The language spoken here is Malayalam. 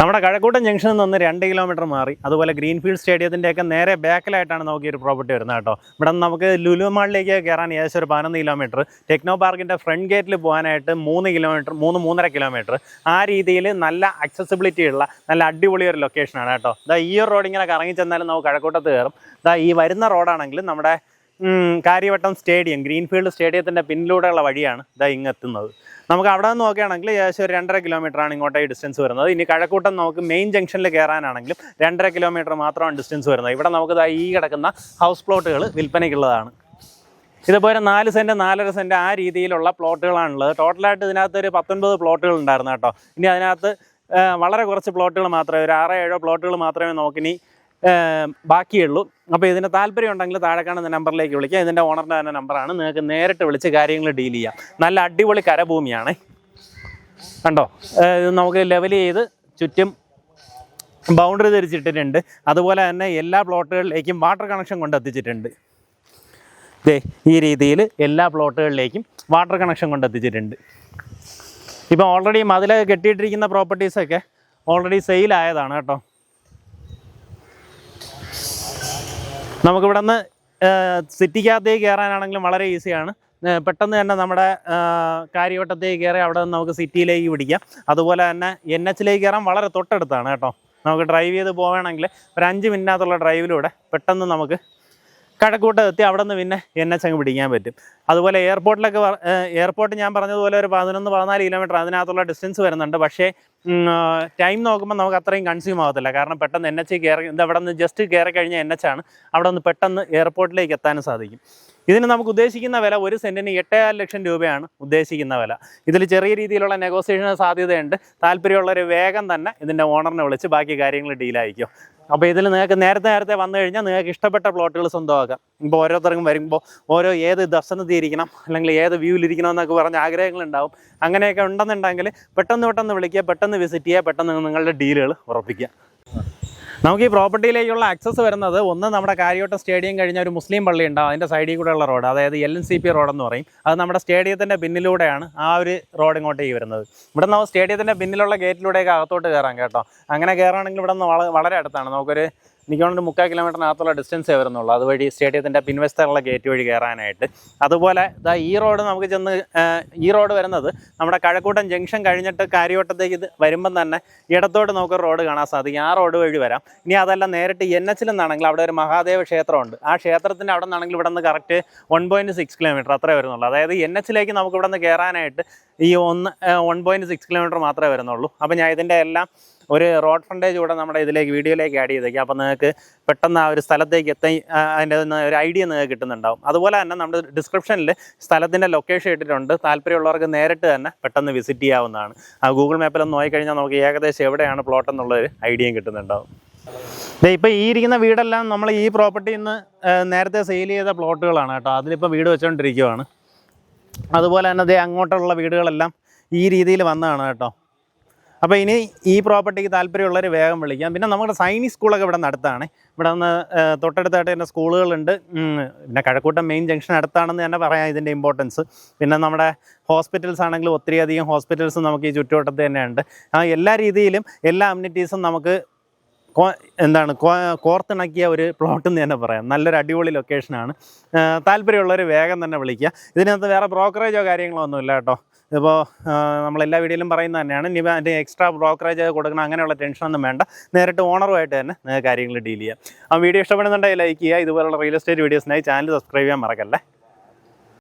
നമ്മുടെ കഴക്കൂട്ടം ജംഗ്ഷനിൽ നിന്ന് രണ്ട് കിലോമീറ്റർ മാറി. അതുപോലെ ഗ്രീൻഫീൽഡ് സ്റ്റേഡിയത്തിന്റെയൊക്കെ നേരെ ബാക്കിലായിട്ടാണ് നമുക്ക് ഈ ഒരു പ്രോപ്പർട്ടി വരുന്നത് കേട്ടോ. ഇവിടെ നമുക്ക് ലുലു മാളിലേക്ക് കയറാൻ ഏകദേശം ഒരു പതിനൊന്ന് കിലോമീറ്റർ. ടെക്നോ പാർക്കിന്റെ ഫ്രണ്ട് ഗേറ്റിൽ പോകാനായിട്ട് മൂന്ന് കിലോമീറ്റർ മൂന്ന് മൂന്നര കിലോമീറ്റർ. ആ രീതിയിൽ നല്ല അക്സസിബിലിറ്റി ഉള്ള നല്ല അടിപൊളി ഒരു ലൊക്കേഷനാണ് കേട്ടോ. ഇതാ ഈ ഒരു റോഡ് ഇങ്ങനെ കറങ്ങി ചെന്നാലും നമുക്ക് കഴക്കൂട്ടത്ത് കയറും. ഇതാ ഈ വരുന്ന റോഡാണെങ്കിലും നമ്മുടെ കാര്യവട്ടം സ്റ്റേഡിയം ഗ്രീൻഫീൽഡ് സ്റ്റേഡിയത്തിന്റെ പിന്നിലൂടെയുള്ള വഴിയാണ് ഇതാ ഇങ്ങെത്തുന്നത്. നമുക്ക് അവിടെ നിന്ന് നോക്കുകയാണെങ്കിൽ ഏകദേശം ഒരു രണ്ടര കിലോമീറ്റർ ആണ് ഇങ്ങോട്ടേ ഡിസ്റ്റൻസ് വരുന്നത്. ഇനി കഴക്കൂട്ടം നമുക്ക് മെയിൻ ജംഗ്ഷനിൽ കയറാനാണെങ്കിലും രണ്ടര കിലോമീറ്റർ മാത്രമാണ് ഡിസ്റ്റൻസ് വരുന്നത്. ഇവിടെ നമുക്ക് ദാ ഈ കിടക്കുന്ന ഹൗസ് പ്ലോട്ടുകൾ വിൽപ്പനയ്ക്കുള്ളതാണ്. ഇതുപോലെ നാല് സെന്റ് നാലര സെന്റ് ആ രീതിയിലുള്ള പ്ലോട്ടുകളാണുള്ളത് ടോട്ടലായിട്ട് ഇതിനകത്ത് ഒരു പത്തൊൻപത് പ്ലോട്ടുകൾ ഉണ്ടായിരുന്നു കേട്ടോ. ഇനി അതിനകത്ത് വളരെ കുറച്ച് പ്ലോട്ടുകൾ മാത്രമേ ഒരു ആറോ ഏഴോ പ്ലോട്ടുകൾ മാത്രമേ നമുക്കിനി ആ, ബാക്കിയുള്ളൂ. അപ്പോൾ ഇതിന് താല്പര്യം ഉണ്ടെങ്കിൽ താഴെ കാണുന്ന നമ്പറിലേക്ക് വിളിക്കാം. ഇതിന്റെ ഓണറിന്റെ തന്നെ നമ്പറാണ് നിങ്ങൾക്ക് നേരിട്ട് വിളിച്ച് കാര്യങ്ങൾ ഡീൽ ചെയ്യാം. നല്ല അടിപൊളി കരഭൂമിയാണ്. കണ്ടോ? നമുക്ക് ലെവൽ ചെയ്ത് ചുറ്റും ബൗണ്ടറി തിരിച്ചിട്ടിട്ടുണ്ട്. അതുപോലെ തന്നെ എല്ലാ പ്ലോട്ടുകളിലേക്കും വാട്ടർ കണക്ഷൻ കൊണ്ടെത്തിച്ചിട്ടുണ്ട് ദേ ഈ രീതിയിൽ എല്ലാ പ്ലോട്ടുകളിലേക്കും വാട്ടർ കണക്ഷൻ കൊണ്ടെത്തിച്ചിട്ടുണ്ട് ഇപ്പം ഓൾറെഡി മതിൽ കെട്ടിയിട്ടിരിക്കുന്ന പ്രോപ്പർട്ടീസൊക്കെ ഓൾറെഡി സെയിലായതാണ് കേട്ടോ. നമുക്കിവിടെ നിന്ന് സിറ്റിക്കകത്തേക്ക് കയറാനാണെങ്കിലും വളരെ ഈസിയാണ്. പെട്ടെന്ന് തന്നെ നമ്മുടെ കാര്യവട്ടത്തേക്ക് കയറി അവിടെ നിന്ന് നമുക്ക് സിറ്റിയിലേക്ക് പിടിക്കാം. അതുപോലെ തന്നെ എൻ എച്ചിലേക്ക് കയറാൻ വളരെ തൊട്ടടുത്താണ് കേട്ടോ. നമുക്ക് ഡ്രൈവ് ചെയ്ത് പോവുകയാണെങ്കിൽ ഒരു അഞ്ച് മിനിറ്റിനകത്തുള്ള ഡ്രൈവിലൂടെ പെട്ടെന്ന് നമുക്ക് കഴക്കൂട്ടം എത്തി അവിടെ നിന്ന് പിന്നെ എൻ എച്ച് അങ്ങ് പിടിക്കാൻ പറ്റും. അതുപോലെ എയർപോർട്ടിലൊക്കെ എയർപോർട്ട് ഞാൻ പറഞ്ഞതുപോലെ ഒരു പതിനൊന്ന് പതിനാല് കിലോമീറ്റർ അതിനകത്തുള്ള ഡിസ്റ്റൻസ് വരുന്നുണ്ട്. പക്ഷേ ടൈം നോക്കുമ്പോൾ നമുക്ക് അത്രയും കൺസ്യൂം ആകത്തില്ല കാരണം പെട്ടെന്ന് എൻ എച്ച് കയറി ഇത് അവിടെ നിന്ന് ജസ്റ്റ് കയറി കഴിഞ്ഞാൽ എൻ എച്ച് ആണ്. അവിടെ നിന്ന് പെട്ടെന്ന് എയർപോർട്ടിലേക്ക് എത്താനും സാധിക്കും. ഇതിന് നമുക്ക് ഉദ്ദേശിക്കുന്ന വില ഒരു സെന്റിന് എട്ടേകാൽ ലക്ഷം രൂപയാണ് ഉദ്ദേശിക്കുന്ന വില. ഇതിൽ ചെറിയ രീതിയിലുള്ള നെഗോസിയേഷൻ സാധ്യതയുണ്ട്. താല്പര്യമുള്ളവർ വേഗം തന്നെ ഇതിന്റെ ഓണറിനെ വിളിച്ച് ബാക്കി കാര്യങ്ങൾ ഡീലായിരിക്കും അപ്പോൾ ഇതിൽ നിങ്ങൾക്ക് നേരത്തെ നേരത്തെ വന്നു കഴിഞ്ഞാൽ നിങ്ങൾക്ക് ഇഷ്ടപ്പെട്ട പ്ലോട്ടുകൾ സ്വന്തമാക്കാം. ഇപ്പോൾ ഓരോരുത്തർക്കും വരുമ്പോൾ ഓരോ ഏത് ദർശനത്തിൽ ഇരിക്കണം അല്ലെങ്കിൽ ഏത് വ്യൂവിലിരിക്കണം എന്നൊക്കെ പറഞ്ഞ ആഗ്രഹങ്ങളുണ്ടാവും അങ്ങനെയൊക്കെ ഉണ്ടെന്നുണ്ടെങ്കിൽ പെട്ടെന്ന് പെട്ടെന്ന് വിളിക്കുക പെട്ടെന്ന് വിസിറ്റ് ചെയ്യുക പെട്ടെന്ന് നിങ്ങളുടെ ഡീലുകൾ ഉറപ്പിക്കുക. നമുക്ക് ഈ പ്രോപ്പർട്ടിയിലേക്കുള്ള ആക്സസ് വരുന്നത് ഒന്ന് നമ്മുടെ കാര്യവട്ടം സ്റ്റേഡിയം കഴിഞ്ഞ ഒരു മുസ്ലിം പള്ളി ഉണ്ടാവും അതിന്റെ സൈഡിൽ കൂടെയുള്ള റോഡ്. അതായത് എൽ എൻ സി പി റോഡെന്ന് പറയും. അത് നമ്മുടെ സ്റ്റേഡിയത്തിന്റെ പിന്നിലൂടെയാണ് ആ ഒരു റോഡ് ഇങ്ങോട്ടേക്ക് വരുന്നത്. ഇവിടെ നമ്മൾ സ്റ്റേഡിയത്തിന്റെ പിന്നിലുള്ള ഗേറ്റിലൂടെയൊക്കെ അകത്തോട്ട് കയറാം കേട്ടോ. അങ്ങനെ കയറുകയാണെങ്കിൽ ഇവിടെ നിന്ന് വളരെ അടുത്താണ്. നമുക്കൊരു എനിക്ക് തോന്നുന്നു ഒരു മുക്കാൽ കിലോമീറ്ററിനകത്തുള്ള ഡിസ്റ്റൻസേ വരുന്നുള്ളൂ. അതുവഴി സ്റ്റേഡിയത്തിന്റെ പിൻവശത്തുള്ള ഗേറ്റ് വഴി കയറാനായിട്ട് അതുപോലെ ഇതാ ഈ റോഡ് നമുക്ക് ചെന്ന് ഈ റോഡ് വരുന്നത് നമ്മുടെ കഴക്കൂട്ടം ജംഗ്ഷൻ കഴിഞ്ഞിട്ട് കാര്യവട്ടത്തേക്ക് ഇത് വരുമ്പം തന്നെ ഇടത്തോട്ട് നമുക്ക് റോഡ് കാണാൻ സാധിക്കും. ആ റോഡ് വഴി വരാം. ഇനി അതല്ല നേരിട്ട് എൻ എച്ചിൽ നിന്നാണെങ്കിൽ അവിടെ ഒരു മഹാദേവ ക്ഷേത്രമുണ്ട്. ആ ക്ഷേത്രത്തിന്റെ അവിടെ നിന്നാണെങ്കിൽ ഇവിടെ നിന്ന് correct one point six kilometre അത്രേ വരുന്നുള്ളൂ. അതായത് എൻ എച്ചിലേക്ക് നമുക്ക് ഇവിടെ നിന്ന് കയറാനായിട്ട് ഈ ഒന്ന് വൺ പോയിന്റ് സിക്സ് കിലോമീറ്റർ മാത്രമേ വരുന്നുള്ളൂ. അപ്പോൾ ഞാൻ ഇതിന്റെ എല്ലാം ഒരു റോഡ് ഫ്രണ്ടേജ് കൂടെ നമ്മുടെ ഇതിലേക്ക് വീഡിയോയിലേക്ക് ആഡ് ചെയ്തേക്കാം. അപ്പോൾ നിങ്ങൾക്ക് പെട്ടെന്ന് ആ ഒരു സ്ഥലത്തേക്ക് എത്തി അതിന്റെ ഒരു ഐഡിയ നിങ്ങൾക്ക് കിട്ടുന്നുണ്ടാവും. അതുപോലെ തന്നെ നമ്മുടെ ഡിസ്ക്രിപ്ഷനിൽ സ്ഥലത്തിന്റെ ലൊക്കേഷൻ ഇട്ടിട്ടുണ്ട്. താല്പര്യമുള്ളവർക്ക് നേരിട്ട് തന്നെ പെട്ടെന്ന് വിസിറ്റ് ചെയ്യാവുന്നതാണ്. ആ ഗൂഗിൾ മാപ്പിലൊന്ന് നോക്കിക്കഴിഞ്ഞാൽ നമുക്ക് ഏകദേശം എവിടെയാണ് പ്ലോട്ട് എന്നുള്ളൊരു ഐഡിയയും കിട്ടുന്നുണ്ടാവും. ദേ ഇപ്പോൾ ഈ ഇരിക്കുന്ന വീടെല്ലാം നമ്മൾ ഈ പ്രോപ്പർട്ടിയിൽ നിന്ന് നേരത്തെ സെയിൽ ചെയ്ത പ്ലോട്ടുകളാണ് കേട്ടോ. അതിലിപ്പോൾ വീട് വെച്ചുകൊണ്ടിരിക്കുവാണ് അതുപോലെ തന്നെ അതേ അങ്ങോട്ടുള്ള വീടുകളെല്ലാം ഈ രീതിയിൽ വന്നതാണ് കേട്ടോ. അപ്പോൾ ഇനി ഈ പ്രോപ്പർട്ടിക്ക് താല്പര്യമുള്ളവർ വേഗം വിളിക്കാം. പിന്നെ നമ്മുടെ സൈനിക് സ്കൂളൊക്കെ ഇവിടെ നടത്താണ്. ഇവിടെ നിന്ന് തൊട്ടടുത്തായിട്ട് തന്നെ സ്കൂളുകളുണ്ട്. പിന്നെ കഴക്കൂട്ടം മെയിൻ ജംഗ്ഷൻ അടുത്താണെന്ന് തന്നെ പറയാം ഇതിന്റെ ഇമ്പോർട്ടൻസ് പിന്നെ നമ്മുടെ ഹോസ്പിറ്റൽസ് ആണെങ്കിലും ഒത്തിരിയധികം ഹോസ്പിറ്റൽസ് നമുക്ക് ഈ ചുറ്റുവട്ടത്ത് തന്നെയുണ്ട്. ആ എല്ലാ രീതിയിലും എല്ലാ അമ്യൂണിറ്റീസും നമുക്ക് എന്താണ് കോർത്തിണക്കിയ ഒരു പ്ലോട്ട് എന്ന് തന്നെ പറയാം. നല്ലൊരു അടിപൊളി ലൊക്കേഷനാണ് താല്പര്യമുള്ളവർ വേഗം തന്നെ വിളിക്കുക. ഇതിനകത്ത് വേറെ ബ്രോക്കറേജോ കാര്യങ്ങളോ ഒന്നുമില്ല കേട്ടോ. ഇപ്പോൾ നമ്മളെല്ലാ വീഡിയോയിലും പറയുന്നത് തന്നെയാണ്. ഇനി അതിന്റെ എക്സ്ട്രാ ബ്രോക്കറേജ് കൊടുക്കണം അങ്ങനെയുള്ള ടെൻഷനൊന്നും വേണ്ട. നേരിട്ട് ഓണറുമായിട്ട് തന്നെ കാര്യങ്ങൾ ഡീൽ ചെയ്യാം. ആ വീഡിയോ ഇഷ്ടപ്പെടുന്നുണ്ടെങ്കിൽ ലൈക്ക് ചെയ്യുക. ഇതുപോലുള്ള റിയൽ എസ്റ്റേറ്റ് വീഡിയോസിനായി ചാനൽ സബ്സ്ക്രൈബ് ചെയ്യാൻ മറക്കല്ലേ.